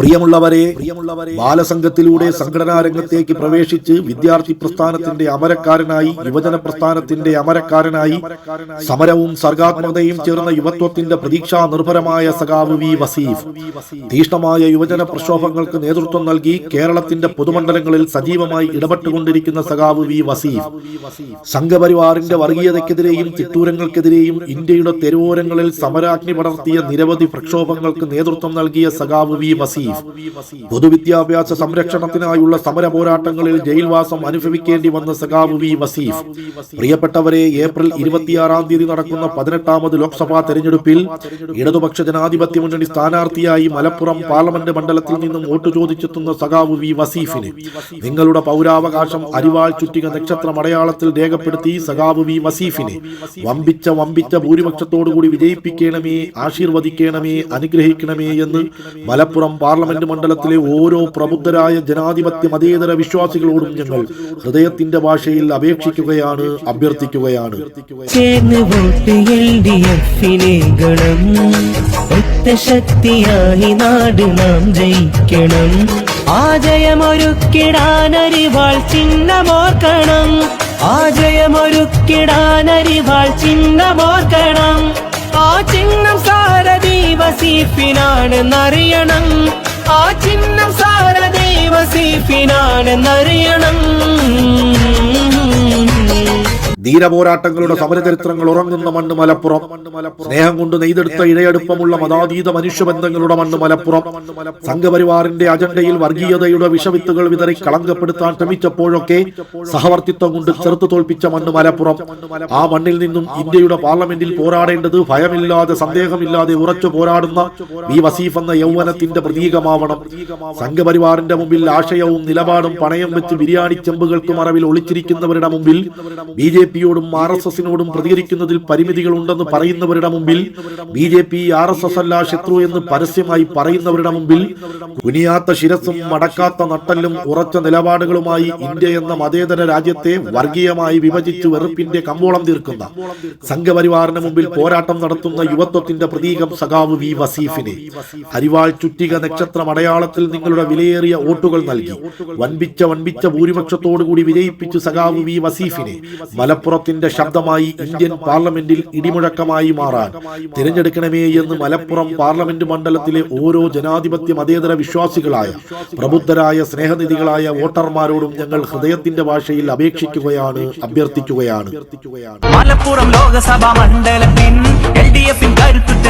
പ്രിയമുള്ളവരെ പ്രിയമുള്ളവരെ ബാലസംഘത്തിലൂടെ സംഘടനാ രംഗത്തേക്ക് പ്രവേശിച്ച് വിദ്യാർത്ഥി പ്രസ്ഥാനത്തിന്റെ അമരക്കാരനായി യുവജന പ്രസ്ഥാനത്തിന്റെ അമരക്കാരനായി സമരവും സർഗാത്മകതയും ചേർന്ന യുവത്വത്തിന്റെ പ്രതീക്ഷാ നിർഭരമായ സഖാവ് വി വസീഫ്. തീഷ്ണമായ യുവജന പ്രക്ഷോഭങ്ങൾക്ക് നേതൃത്വം നൽകി കേരളത്തിന്റെ പൊതുമണ്ഡലങ്ങളിൽ സജീവമായി ഇടപെട്ടുകൊണ്ടിരിക്കുന്ന സഖാവ് വി വസീഫ്. സംഘപരിവാറിന്റെ വർഗീയതയ്ക്കെതിരെയും ചിറ്റൂരങ്ങൾക്കെതിരെയും ഇന്ത്യയുടെ തെരുവോരങ്ങളിൽ സമരാഗ്നി പടർത്തിയ നിരവധി പ്രക്ഷോഭങ്ങൾക്ക് നേതൃത്വം നൽകിയ സഖാവ് വി വസീഫ്. പൊതുവിദ്യാഭ്യാസ സംരക്ഷണത്തിനായുള്ള സമര പോരാട്ടങ്ങളിൽ ജയിൽവാസം അനുഭവിക്കേണ്ടി വന്ന സഖാവ് വി. വസീഫ്. പ്രിയപ്പെട്ടവരെ ഏപ്രിൽ ഇരുപത്തിയാറാം തീയതി നടക്കുന്ന പതിനെട്ടാമത് ലോക്സഭാ തെരഞ്ഞെടുപ്പിൽ ഇടതുപക്ഷ ജനാധിപത്യ മുന്നണി സ്ഥാനാർത്ഥിയായി മലപ്പുറം പാർലമെന്റ് മണ്ഡലത്തിൽ നിന്നും വോട്ട് ചോദിച്ചെത്തുന്ന സഖാവ് വി. വസീഫിന് നിങ്ങളുടെ പൗരാവകാശം അരിവാൾ ചുറ്റിക നക്ഷത്രം അടയാളത്തിൽ രേഖപ്പെടുത്തി സഖാവ് വി. വസീഫിനെ വമ്പിച്ച വമ്പിച്ച ഭൂരിപക്ഷത്തോടുകൂടി വിജയിപ്പിക്കണമേ ആശീർവദിക്കണമേ അനുഗ്രഹിക്കണമേ എന്ന് മലപ്പുറം പാർലമെന്റ് മണ്ഡലത്തിലെ ഓരോ പ്രബുദ്ധരായ ജനാധിപത്യ മതേതര വിശ്വാസികളോടും ഞങ്ങൾ ഹൃദയത്തിന്റെ ഭാഷയിൽ അപേക്ഷിക്കുകയാണ് അഭ്യർത്ഥിക്കുകയാണ്. ചേർന്ന് വോട്ട് എൽ ഡി എഫിനെ ഗണം. ശക്തിയായി നാട് നാം ജയിക്കണം. ആജയമൊരുക്കിടാനരിവാൾ ചിഹ്നമോർക്കണം. ആജയമൊരുക്കിടാനരിവാൾ ചിഹ്നമോർക്കണം. ആ ചിഹ്നം സാരഥി വസീഫിനാണെന്നറിയണം ആ ചിഹ്നം സാരഥി വസീഫിനാണെന്നറിയണം ധീരപോരാട്ടങ്ങളുടെ സമരചരിത്രങ്ങൾ ഉറങ്ങുന്ന മണ്ണ് മലപ്പുറം. സ്നേഹം കൊണ്ട് നെയ്തെടുത്ത ഇഴയടുപ്പമുള്ള മതാതീത മനുഷ്യബന്ധങ്ങളുടെ മണ്ണ് മലപ്പുറം. സംഘപരിവാറിന്റെ അജണ്ടയിൽ വർഗീയതയുടെ വിഷവിത്തുകൾ വിതറി കളങ്കപ്പെടുത്താൻ ശ്രമിച്ചപ്പോഴൊക്കെ സഹവർത്തിത്വം കൊണ്ട് ചെറുത്തു തോൽപ്പിച്ച മണ്ണ് മലപ്പുറം. ആ മണ്ണിൽ നിന്നും ഇന്ത്യയുടെ പാർലമെന്റിൽ പോരാടേണ്ടത് ഭയമില്ലാതെ സന്ദേഹമില്ലാതെ ഉറച്ചു പോരാടുന്ന വി വസീഫ് എന്ന യൗവനത്തിന്റെ പ്രതീകമാവണം. സംഘപരിവാറിന്റെ മുമ്പിൽ ആശയവും നിലപാടും പണയം വെച്ച് ബിരിയാണി ചെമ്പുകൾക്ക് മറവിൽ ഒളിച്ചിരിക്കുന്നവരുടെ മുമ്പിൽ ബി ജെ പിയോടും ആർ എസ് എസിനോടും പ്രതികരിക്കുന്നതിൽ പരിമിതികളുണ്ടെന്ന് പറയുന്നവരുടെ മുമ്പിൽ B J P R S S അല്ല ശത്രു എന്ന് പരസ്യമായി പറയുന്നവരുടെ മുമ്പിൽ കുനിയാത്ത ശിരസും മടക്കാത്ത നട്ടലും ഉറച്ച നിലപാടുകളുമായി ഇന്ത്യ എന്ന മതേതര രാജ്യത്തെ വർഗീയമായി വിഭജിച്ച് വെറുപ്പിന്റെ കമ്പോളം തീർക്കുന്ന സംഘപരിവാറിന് മുമ്പിൽ പോരാട്ടം നടത്തുന്ന യുവത്വത്തിന്റെ പ്രതീകം സഖാവ് വി വസീഫിനെ. അരിവാൾ ചുറ്റിക നക്ഷത്ര അടയാളത്തിൽ നിങ്ങളുടെ വിലയേറിയ വോട്ടുകൾ നൽകി. വൻപിച്ച വൻപിച്ച ഭൂരിപക്ഷത്തോടുകൂടി വിജയിപ്പിച്ച് സഖാവ് വി വസീഫിനെ. മലപ്പുറത്തിന്റെ ശബ്ദമായി ഇന്ത്യൻ പാർലമെന്റിൽ ഇടിമുഴക്കമായി മാറാൻ. തിരഞ്ഞെടുക്കണമേ എന്ന് മലപ്പുറം പാർലമെന്റ് മണ്ഡലത്തിലെ ഓരോ ജനാധിപത്യ മതേതര വിശ്വാസികളായ പ്രബുദ്ധരായ സ്നേഹനിധികളായ വോട്ടർമാരോടും ഞങ്ങൾ ഹൃദയത്തിന്റെ ഭാഷയിൽ അപേക്ഷിക്കുകയാണ് അഭ്യർത്ഥിക്കുകയാണ്. മലപ്പുറം ലോകസഭാ മണ്ഡലത്തിൽ കരുത്തുറ്റ